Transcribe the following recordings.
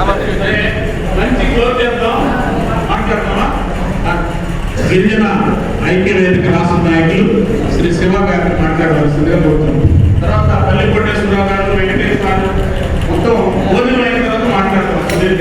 మంచి క్లోజ్ చేద్దాం మాట్లాడతామా గిరిజన ఐక్య వేదిక రాష్ట్ర నాయకులు శ్రీ శివ గారిని మాట్లాడవలసిందిగా కోరుతున్నాం తర్వాత పల్లికొండేశ్వరరావు గారు వెంకటేశ్వర గారు మొత్తం భోజనం అయిన తర్వాత మాట్లాడతాం. సుధీర్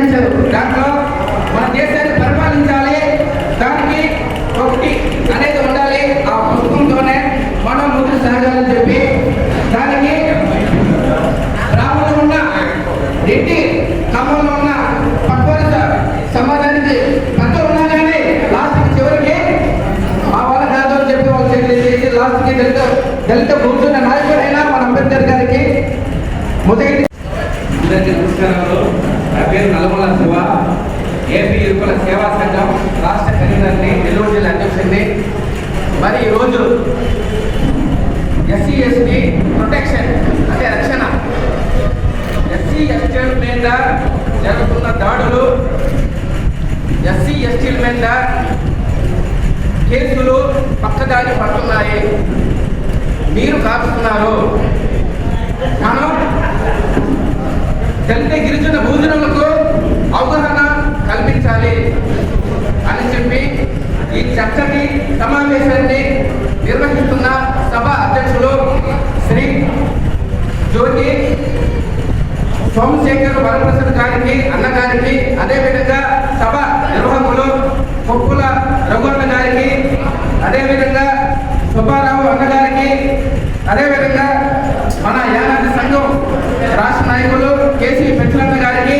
నిర్వహించారు దాంట్లో మన దేశాన్ని పరిపాలించాలి. దానికి ఒకటి అనేది ఉండాలి. ఆ పుస్తకంతోనే మనం ముందు సహజాలు అందరికీ నా పేరు నల్లమల శివ. ఏపీ ఇరుకుల సేవా సంఘం రాష్ట్ర కన్వీనర్ని నెల్లూరు జిల్లా అధ్యక్షుడిని. మరి ఈరోజు ఎస్సీ ఎస్టీ ప్రొటెక్షన్ అంటే రక్షణ. ఎస్సీ ఎస్టీల మీద జరుగుతున్న దాడులు ఎస్సీ ఎస్టీల మీద కేసులు పక్కదారి పడుతున్నాయి. మీరు కాపుతున్నారు మనం దళిత గిరిజన భోజనములకు అవగాహన కల్పించాలి అని చెప్పి ఈ చక్కటి సమావేశాన్ని నిర్వహిస్తున్న సభ అధ్యక్షులు శ్రీ జ్యోతి సోమశేఖర్ వరప్రసాద్ గారికి అన్నగారికి అదేవిధంగా సభ నిర్వాహకులు కొప్పుల రఘువన్న గారికి అదేవిధంగా సుబ్బారావు అన్నగారికి అదేవిధంగా మన యానాది సంఘం రాష్ట్ర నాయకులు కేసీ పెంచలన్న గారికి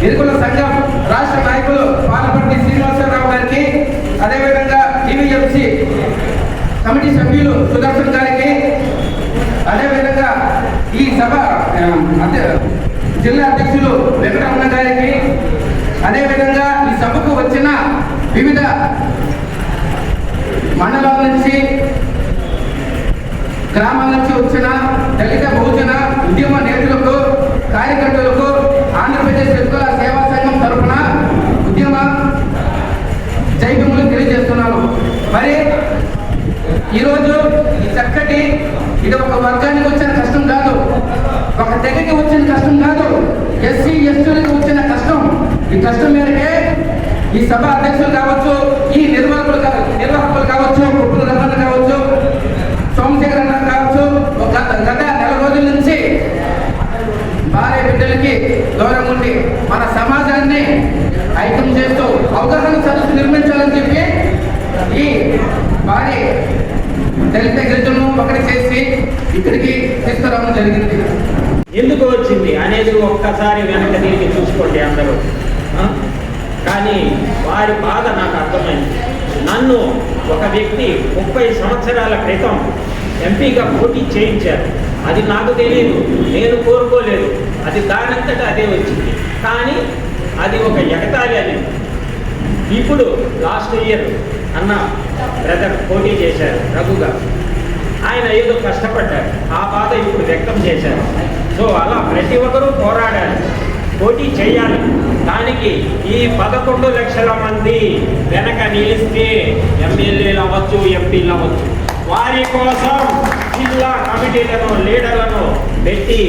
ఇరుకుల సంఘం రాష్ట్ర నాయకులు పాలపర్తి శ్రీనివాసరావు గారికి అదేవిధంగా టీవీఎంసీ కమిటీ సభ్యులు సుదర్శన్ గారికి అదేవిధంగా ఈ సభ అంటే జిల్లా అధ్యక్షులు వెంకటరమణ గారికి అదేవిధంగా ఈ సభకు వచ్చిన వివిధ మండలాల నుంచి గ్రామాల నుంచి వచ్చిన దళిత బహుజన ఉద్యమ నేతలకు కార్యకర్తలకు ఆంధ్రప్రదేశ్ ఎన్నికల సేవా సంఘం తరఫున ఉద్యమ జైవ్యములు తెలియజేస్తున్నాను మరి ఈరోజు ఈ చక్కటి ఇది ఒక వర్గానికి వచ్చిన కష్టం కాదు. ఒక తెగకి వచ్చిన కష్టం కాదు ఎస్సీ ఎస్టీలకు వచ్చిన కష్టం ఈ కష్టం మేరకే ఈ సభ అధ్యక్షులు కావచ్చు ఈ నిర్వాహకులు నిర్వాహకులు కావచ్చు కుప్పల రమణ కావచ్చు సోమశేఖర్ అన్న కావచ్చు ఒక గత గత నెల రోజుల నుంచి భార్య బిడ్డలకి దూరం ఉండి మన సమాజాన్ని ఐక్యం చేస్తూ అవగాహన సదస్సు నిర్మించాలని చెప్పి ఈ భార్య దళిత గిరిజను ఒకటి చేసి ఇక్కడికి తీసుకురావడం జరిగింది. ఎందుకు వచ్చింది అనేది ఒక్కసారి వెనక తిరిగి చూసుకోండి అందరూ. కానీ వారి బాధ నాకు అర్థమైంది. నన్ను ఒక వ్యక్తి ముప్పై సంవత్సరాల క్రితం ఎంపీగా పోటీ చేయించారు. అది నాకు తెలియదు నేను కోరుకోలేదు. అది దానంతటా అదే వచ్చింది. కానీ అది ఒక ఎగతాళి అని. ఇప్పుడు లాస్ట్ ఇయర్ అన్న బ్రదర్ పోటీ చేశారు రఘుగా ఆయన ఏదో కష్టపడ్డారు. ఆ బాధ ఇప్పుడు వ్యక్తం చేశారు. సో అలా ప్రతి ఒక్కరూ పోరాడారు పోటీ చేయాలి. దానికి ఈ పదకొండు లక్షల మంది వెనక నిలిస్తే ఎమ్మెల్యేలు అవ్వచ్చు ఎంపీలు అవ్వచ్చు. వారి కోసం జిల్లా కమిటీలను లీడర్లను పెట్టి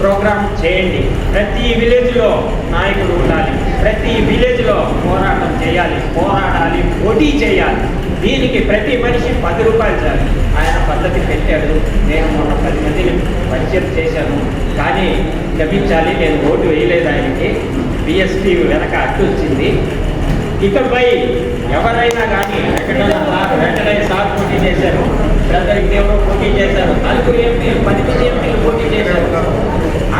ప్రోగ్రామ్ చేయండి. ప్రతి విలేజ్లో నాయకుడు ఉండాలి. ప్రతి విలేజ్లో పోరాటం చేయాలి. పోరాడాలి పోటీ చేయాలి. దీనికి ప్రతి మనిషి పది రూపాయలు చాలు ఆయన పద్ధతి పెట్టాడు నేను మొన్న పది మందిని పరిచయం చేశాను కానీ క్షమించాలి నేను ఓటు వేయలేదు ఆయనకి. బిఎస్పీ వెనక అట్టు వచ్చింది. ఇకపై ఎవరైనా కానీ వెంకటరమణ సార్ వెంకటయ్య సార్ పోటీ చేశారు. బ్రదర్కి ఎవరో పోటీ చేశారు. నలుగురు ఎంపీలు పది ఎంపీలు పోటీ చేశారు.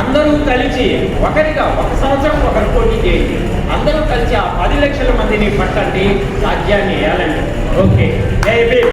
అందరూ కలిసి ఒకరిగా ఒక సంవత్సరం ఒకరు పోటీ చేయండి. అందరూ కలిసి ఆ పది లక్షల మందిని పట్టండి. రాజ్యాన్ని వేయాలండి ఓకే.